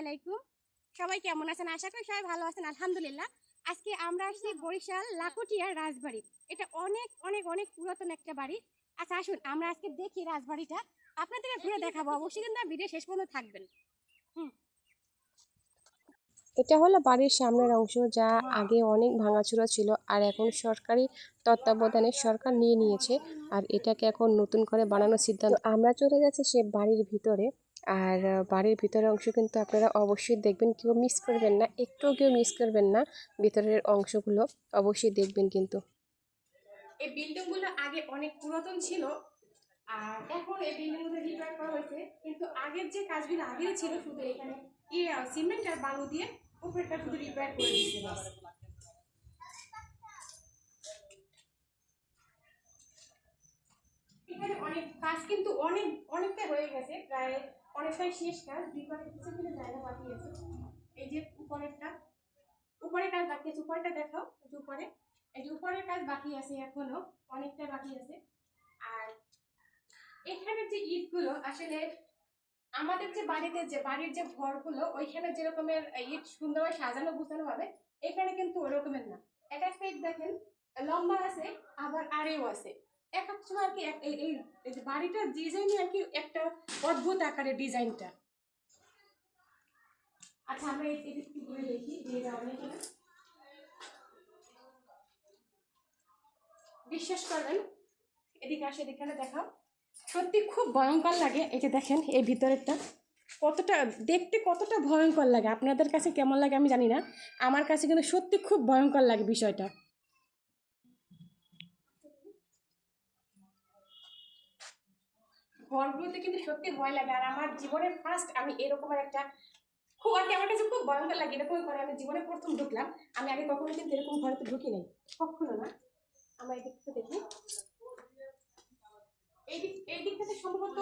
আলাইকুম। সবাই কেমন আছেন? আশা করি সবাই ভালো আছেন আলহামদুলিল্লাহ। আজকে আমরা আসছি বরিশাল লাকুটিয়ার রাজবাড়ি। এটা অনেক অনেক অনেক পুরাতন একটা বাড়ি। আচ্ছা আসুন আমরা আজকে দেখি রাজবাড়িটা। আপনাদেরকে ঘুরে দেখাবো। অবশ্যই কিন্তু ভিডিও শেষ পর্যন্ত থাকবেন। এটা হলো বাড়ির সামনের অংশ যা আগে অনেক ভাঙাচোরা ছিল আর এখন সরকারি তত্ত্বাবধানে সরকার নিয়ে নিয়েছে আর এটাকে এখন নতুন করে বানানোর সিদ্ধান্ত। আমরা চলে যাচ্ছি সে বাড়ির ভিতরে। আর বাড়ির ভিতরের অংশ কিন্তু আপনারা অবশ্যই দেখবেন, কেউ মিস করবেন না, একটুও কেউ মিস করবেন না, ভিতরের অংশগুলো অবশ্যই দেখবেন কিন্তু। এই বিল্ডিংগুলো আগে অনেক পুরাতন ছিল, আর এখন এই বিল্ডিংগুলো রিপেয়ার করা হয়েছে, কিন্তু আগের যে কাজগুলো আগে ছিল, শুধু এখানে ইয়ে সিমেন্ট আর বালু দিয়ে উপরেটা শুধু রিপেয়ার করে দিচ্ছে এখানে অনেক কাজ কিন্তু অনেক, অনেকটা হয়ে গেছে। প্রায় অনেকটাই শেষ কাজ দুই পাশে কিছু কিছু জায়গা বাকি আছে। এই যে উপরেরটা, উপরের কাজ বাকি আছে। উপরেরটা দেখাও উপরে। এই যে উপরের কাজ বাকি আছে এখনও, অনেকটা বাকি আছে। আর এখানে যে ইটগুলো, আসলে আমাদের যে বাড়িতে যে বাড়ির যে ঘরগুলো, ওইখানে যেরকমের ইট সুন্দরভাবে সাজানো গুছানো হবে, এখানে কিন্তু ওরকমের না। এক একটা দেখেন, লম্বা আছে, আবার আরেও আছে। এক এক সময় আর কি এই- যে বাড়িটার ডিজাইনই আর কি একটা অদ্ভুত আকারের ডিজাইনটা। আচ্ছা আমরা এই থেকে ঘুরে দেখি বিশ্বাস করবেন, এদিকে আসে, এদিকে দেখাও। সত্যি খুব ভয়ঙ্কর লাগে এই যে দেখেন, এই ভিতরেরটা। কতটা, দেখতে কতটা ভয়ঙ্কর লাগে। আপনাদের কাছে কেমন লাগে আমি জানি না। আমার কাছে কিন্তু সত্যি খুব ভয়ঙ্কর লাগে বিষয়টা। ঘরগুলোতে কিন্তু সত্যি ভয় লাগে। আর আমার জীবনের ফার্স্ট আমি এরকমের একটা খুব আর কি আমার কাছে খুব ভয়ঙ্কর লাগে। এরকম ঘরে আমি জীবনে প্রথম ঢুকলাম। আমি আগে কখনো কিন্তু এরকম ঘরে তো ঢুকি নাই। কখনো না। আমরা এই দিক থেকে দেখি। এই দিক এই দিক থেকে সম্ভবত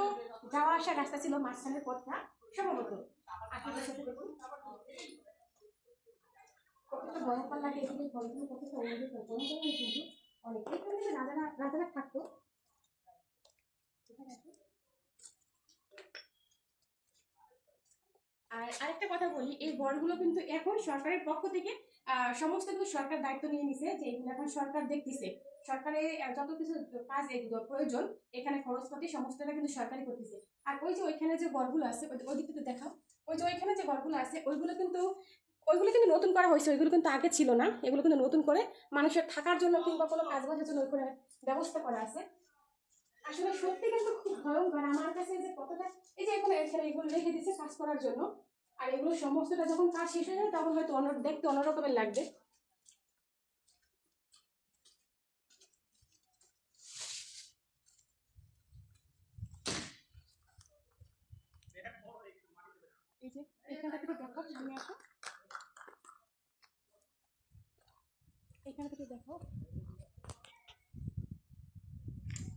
যাওয়া আসার রাস্তা ছিল মাঝখানের পথটা। সম্ভবত। কতটা ভয়ঙ্কর লাগে এদিকে কতটা ভয়ঙ্কর কিন্তু অনেক রাজারা রাজারা থাকতো এখানে আছে। আর আরেকটা কথা বলি, এই বরগুলো কিন্তু এখন সরকারের পক্ষ থেকে সমস্ত কিছু সরকার দায়িত্ব নিয়ে নিছে, যে এগুলো এখন সরকার দেখতেছে। সরকারের যত কিছু কাজ এগুলো প্রয়োজন, এখানে খরচ পাতি সমস্তটা কিন্তু সরকারই করতেছে। আর ওই যে ওইখানে যে ঘরগুলো আছে, ওই- দিকটা দেখাও। ওই যে ওইখানে যে ঘরগুলো আছে, ওইগুলো কিন্তু ওইগুলো কিন্তু নতুন করা হয়েছে, ওইগুলো কিন্তু আগে ছিল না। এগুলো কিন্তু নতুন করে মানুষের থাকার জন্য কিংবা কোনো কাজ বাজের জন্য ওইখানে ব্যবস্থা করা আছে। আসলে সত্যি কিন্তু খুব ভয়ঙ্কর। আমার কাছে যে কতটা এই যে এখন এখানে এগুলো রেখে দিচ্ছে কাজ করার জন্য। আর এগুলো সমস্তটা যখন কাজ শেষ হয়ে যাবে, তখন হয়তো অন্য, দেখতে অন্যরকমের লাগবে। থেকে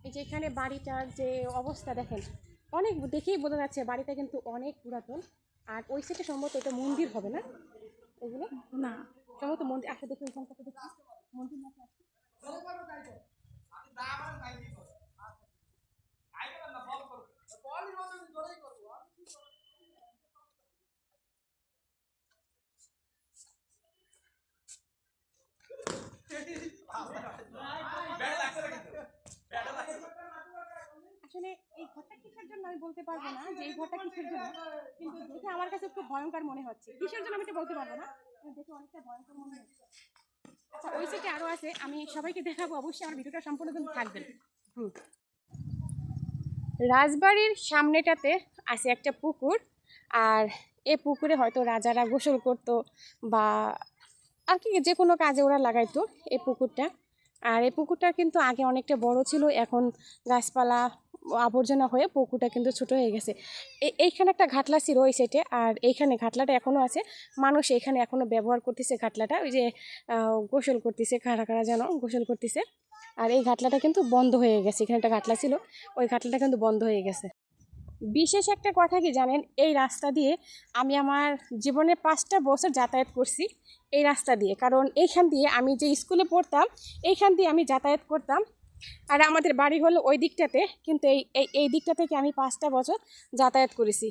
এই যে এখানে বাড়িটার যে অবস্থা দেখেন। অনেক দেখেই বোঝা যাচ্ছে বাড়িটা কিন্তু অনেক পুরাতন। আর ওই সাইডে সম্ভবত এটা মন্দির হবে না? এগুলো না। সম্ভবত মন্দির একটা দেখুন এখানটাতে দেখি মন্দির না আসলে এই ঘরটা কিসের জন্য আমি বলতে পারব না যে এই ঘরটা কিসের জন্য কিন্তু দেখে আমার কাছে খুব ভয়ঙ্কর মনে হচ্ছে। কিসের জন্য আমি এটা বলতে পারব না? দেখে অনেকটা ভয়ঙ্কর মনে হচ্ছে। আচ্ছা ওই সাইডে আরও আছে। আমি সবাইকে দেখাবো অবশ্যই আমার ভিডিওটা সম্পূর্ণ কিন্তু থাকবেন রাজবাড়ির সামনেটাতে আছে একটা পুকুর আর এ পুকুরে হয়তো রাজারা গোসল করতো বা আর কি যে কোনো কাজে ওরা লাগাইতো এই পুকুরটা। আর এই পুকুরটা কিন্তু আগে অনেকটা বড় ছিল এখন গাছপালা আবর্জনা হয়ে পুকুরটা কিন্তু ছোট হয়ে গেছে। এই এইখানে একটা ঘাটলা ছিল ওই সাইডে আর এইখানে ঘাটলাটা এখনও আছে। মানুষ এখানে এখনও ব্যবহার করতেছে ঘাটলাটা, ওই যে গোসল করতেছে, কারা কারা যেন গোসল করতেছে। আর এই ঘাটলাটা কিন্তু বন্ধ হয়ে গেছে, এখানে একটা ঘাটলা ছিল, ওই ঘাটলাটা কিন্তু বন্ধ হয়ে গেছে। বিশেষ একটা কথা কি জানেন, এই রাস্তা দিয়ে আমি আমার জীবনে পাঁচটা বছর যাতায়াত করছি এই রাস্তা দিয়ে। কারণ এইখান দিয়ে আমি যে স্কুলে পড়তাম, এইখান দিয়ে আমি যাতায়াত করতাম আর আমাদের বাড়ি হলো ওই দিকটাতে, কিন্তু এই এই দিকটা থেকে আমি পাঁচটা বছর যাতায়াত করেছি।